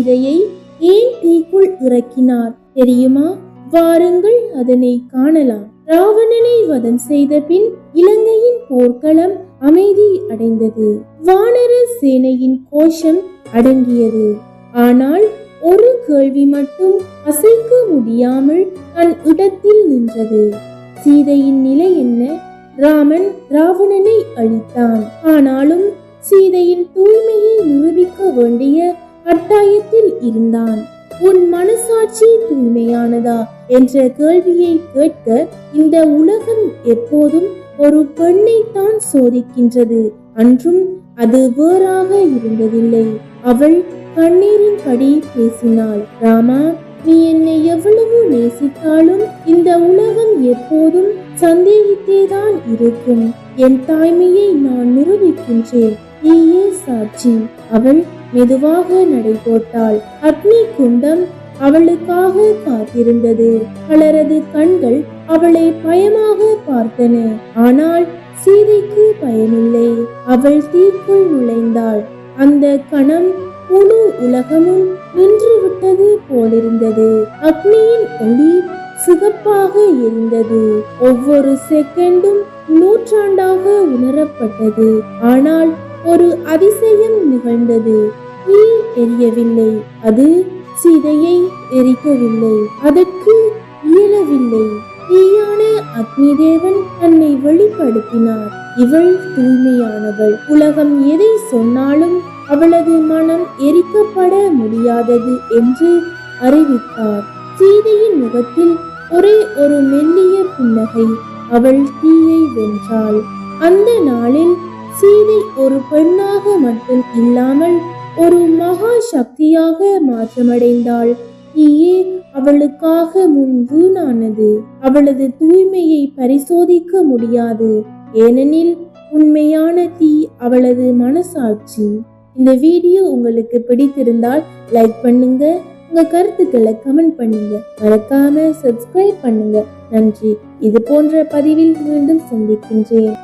சீதையை ஏன் தீக்குள் இறக்கினார். தெரியுமா? வாருங்கள் அதனை காணலாம். ராவணனை வதம் செய்த பின் இலங்கையின் போர்க்களம் அமைதி அடைந்தது. வானர சேனையின் கோஷம் அடங்கியது. ஆனால் ஒரு கேள்வி மட்டும் அசைக்க முடியாமல் தன் இடத்தில் நின்றது. சீதையின் நிலை என்ன? ராமன் ராவணனை அழித்தான். ஆனாலும் சீதையின் தூய்மையை நிரூபிக்க வேண்டிய கட்டாயத்தில் இருந்தான். உன் மனசாட்சி தூய்மையானதா? என்ற கேள்வியை கேட்க இந்த உலகம் எப்போதும் ஒரு பெண்ணைத்தான் சோதிக்கின்றது. அன்றும் அது வேறாக இருந்ததில்லை. அவள் கண்ணீரின் படி பேசினாள். ராமா நீ என்னை எவ்வளவு நேசித்தாலும் இந்த உலகம் எப்போதும் சந்தேகித்தேதான் இருக்கும். என் தாய்மையை நான் நிரூபிக்கின்றேன். நீயே சாட்சி. அவள் மெதுவாக நடை போட்டாள் அக்னி குண்டம் அவளுக்காக காத்திருந்தது. பலரது கண்கள் அவளை பயமாக பார்த்தன. ஆனால் சீதைக்கு பயமில்லை. அவள் தீக்குள் நுழைந்தாள். அந்த கணம் முழு உலகமும் நின்று விட்டது போலிருந்தது. அக்னியின் ஒளி சிகப்பாக இருந்தது ஒவ்வொரு செகண்டும் நூற்றாண்டாக உணரப்பட்டது. ஆனால் ஒரு அதிசயம் நிகழ்ந்தது. தீ எரியவில்லை. அது சீதையை எரிக்கவில்லை. அதற்கு இயலவில்லை. தீயான அக்னி தேவன் தன்னை வெளிப்படுத்தினார். இவள் தூய்மையானவள். உலகம் எதை சொன்னாலும் அவளது மனம் எரிக்கப்பட முடியாதது என்று அறிவித்தார். சீதையின் முகத்தில் ஒரே ஒரு மெல்லிய புன்னகை. அவள் தீயை வென்றாள். அந்த நாளில் சீதை ஒரு பெண்ணாக மட்டும் இல்லாமல் ஒரு மகா சக்தியாக மாற்றமடைந்தாள். தீயே அவளுக்காக முன் வீணானது. அவளது தூய்மையை பரிசோதிக்க முடியாது. ஏனெனில் உண்மையான தீ அவளது மனசாட்சி. இந்த வீடியோ உங்களுக்கு பிடித்திருந்தால் லைக் பண்ணுங்க உங்க கருத்துக்களை கமெண்ட் பண்ணுங்க. மறக்காம சப்ஸ்கிரைப் பண்ணுங்க. நன்றி. இது போன்ற பதிவில் மீண்டும் சந்திக்கின்றேன்.